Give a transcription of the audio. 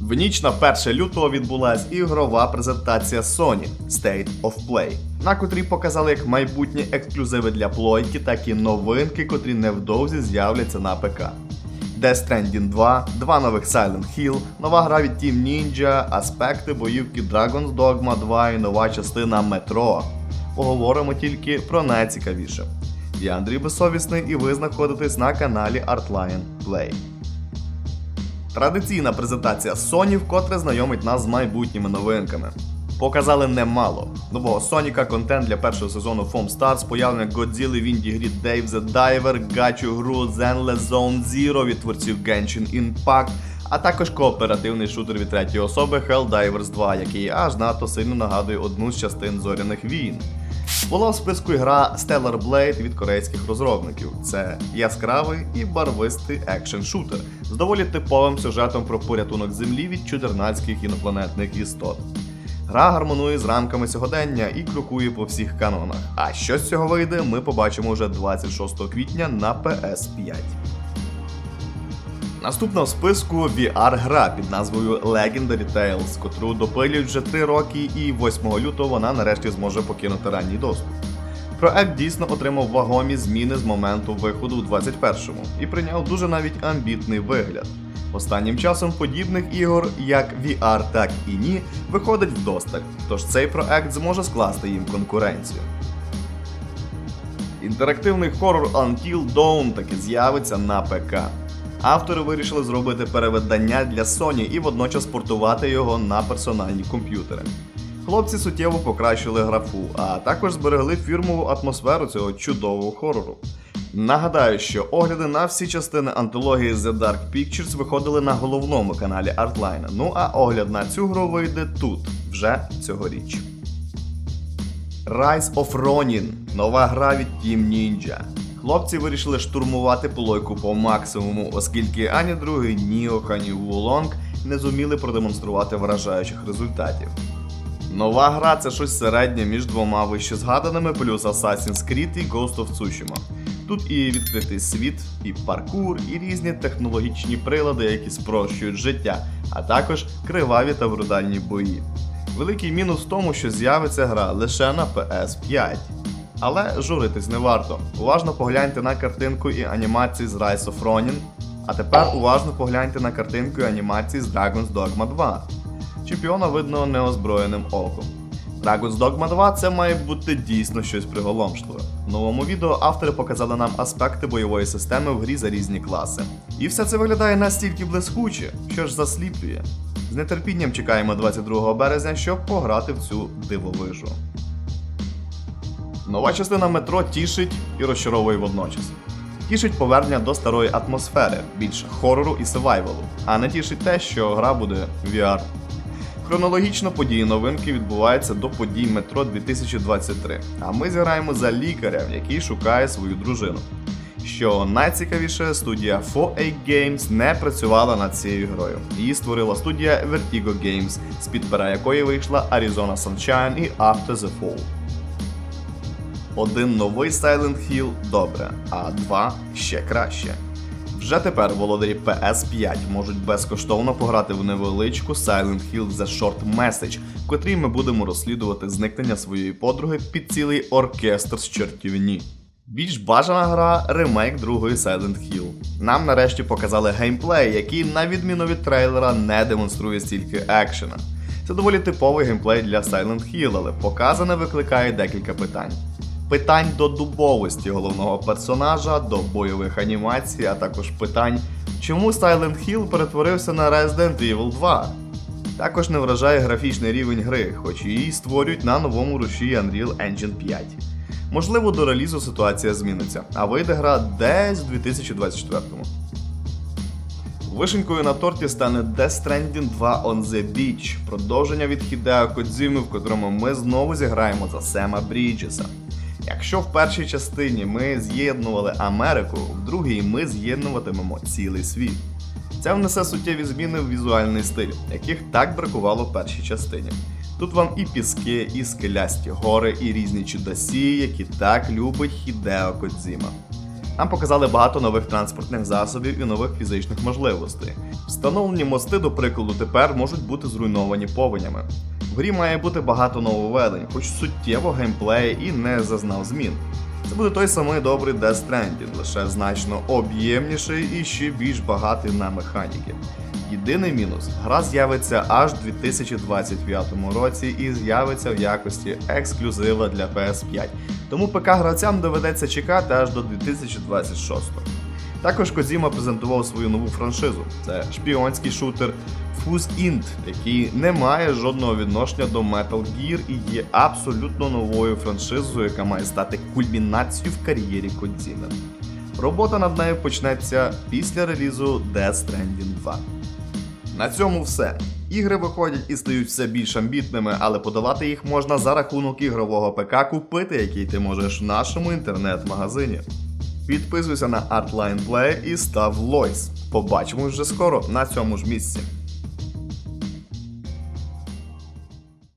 В ніч на 1 лютого відбулась ігрова презентація Sony State of Play, на котрій показали як майбутні ексклюзиви для плойки, так і новинки, котрі невдовзі з'являться на ПК. Death Stranding 2, два нових Silent Hill, нова гра від Team Ninja, аспекти боївки Dragon's Dogma 2 і нова частина Metro. Поговоримо тільки про найцікавіше. Я Андрій Безсовісний і ви знаходитесь на каналі Artline Play. Традиційна презентація Sony вкотре знайомить нас з майбутніми новинками. Показали немало. Нового Соніка, контент для першого сезону Foam Stars, появлення Godzilla в інді грі Dave the Diver, гачу гру Zenless Zone Zero від творців Genshin Impact, а також кооперативний шутер від третьої особи Helldivers 2, який аж надто сильно нагадує одну з частин зоряних війн. Була в списку і гра Stellar Blade від корейських розробників. Це яскравий і барвистий екшен шутер з доволі типовим сюжетом про порятунок землі від чудернацьких інопланетних істот. Гра гармонує з рамками сьогодення і крокує по всіх канонах. А що з цього вийде, ми побачимо вже 26 квітня на PS5. Наступна в списку VR-гра під назвою Legendary Tales, котру допилюють вже 3 роки, і 8 лютого вона нарешті зможе покинути ранній доступ. Проект дійсно отримав вагомі зміни з моменту виходу у 21-му і прийняв дуже навіть амбітний вигляд. Останнім часом подібних ігор, як VR, так і ні, виходить вдосталь, тож цей проект зможе скласти їм конкуренцію. Інтерактивний хорор Until Dawn таки з'явиться на ПК. Автори вирішили зробити перевидання для Sony і водночас портувати його на персональні комп'ютери. Хлопці суттєво покращили графу, а також зберегли фірмову атмосферу цього чудового хорору. Нагадаю, що огляди на всі частини антології The Dark Pictures виходили на головному каналі Artline. Ну а огляд на цю гру вийде тут, вже цьогоріч. Rise of Ronin нова гра від Team Ninja. Хлопці вирішили штурмувати плойку по максимуму, оскільки ані другий Ніо, ані Вулонг не зуміли продемонструвати вражаючих результатів. Нова гра це щось середнє між двома вище згаданими, плюс Assassin's Creed і Ghost of Tsushima. Тут і відкритий світ, і паркур, і різні технологічні прилади, які спрощують життя, а також криваві та брутальні бої. Великий мінус в тому, що з'явиться гра лише на PS5. Але журитись не варто. Уважно погляньте на картинку і анімації з Rise of Ronin, а тепер уважно погляньте на картинку і анімації з Dragon's Dogma 2. Чемпіона видно неозброєним оком. Dragon's Dogma 2 це має бути дійсно щось приголомшливе. В новому відео автори показали нам аспекти бойової системи в грі за різні класи. І все це виглядає настільки блискуче, що ж засліплює. З нетерпінням чекаємо 22 березня, щоб пограти в цю дивовижу. Нова частина метро тішить і розчаровує водночас. Тішить повернення до старої атмосфери, більш хорору і севайвалу, а не тішить те, що гра буде VR. Хронологічно події новинки відбуваються до подій метро 2023, а ми зіграємо за лікаря, який шукає свою дружину. Що найцікавіше, студія 4A Games не працювала над цією грою. Її створила студія Vertigo Games, з-під пера якої вийшла Arizona Sunshine і After the Fall. Один новий Silent Hill добре, а два ще краще. Вже тепер володарі PS5 можуть безкоштовно пограти в невеличку Silent Hill The Short Message, в котрій ми будемо розслідувати зникнення своєї подруги під цілий оркестр з чертівні. Більш бажана гра ремейк другої Silent Hill. Нам нарешті показали геймплей, який, на відміну від трейлера, не демонструє стільки екшена. Це доволі типовий геймплей для Silent Hill, але показане викликає декілька питань. Питань до дубовості головного персонажа, до бойових анімацій, а також питань, чому Silent Hill перетворився на Resident Evil 2. Також не вражає графічний рівень гри, хоч її створюють на новому руші Unreal Engine 5. Можливо, до релізу ситуація зміниться, а вийде гра десь в 2024-му. Вишенькою на торті стане Death Stranding 2 On The Beach, продовження від Хідео Кодзіми, в котрому ми знову зіграємо за Сема Бріджеса. Якщо в першій частині ми з'єднували Америку, в другій ми з'єднуватимемо цілий світ. Це внесе суттєві зміни в візуальний стиль, яких так бракувало в першій частині. Тут вам і піски, і скелясті гори, і різні чудасі, які так любить Хідео Кодзіма. Нам показали багато нових транспортних засобів і нових фізичних можливостей. Встановлені мости, до прикладу, тепер можуть бути зруйновані повенями. Грі має бути багато нововведень, хоч суттєво геймплей і не зазнав змін. Це буде той самий добрий Death Stranding, лише значно об'ємніший і ще більш багатий на механіки. Єдиний мінус гра з'явиться аж у 2025 році і з'явиться в якості ексклюзива для PS5. Тому ПК гравцям доведеться чекати аж до 2026. Також Козіма презентував свою нову франшизу. Це шпіонський шутер Fuse Int, який не має жодного відношення до Metal Gear і є абсолютно новою франшизою, яка має стати кульмінацією в кар'єрі Кодзіми. Робота над нею почнеться після релізу Death Stranding 2. На цьому все. Ігри виходять і стають все більш амбітними, але подавати їх можна за рахунок ігрового ПК купити, який ти можеш в нашому інтернет-магазині. Підписуйся на Artline Play і став Лойс. Побачимось вже скоро на цьому ж місці.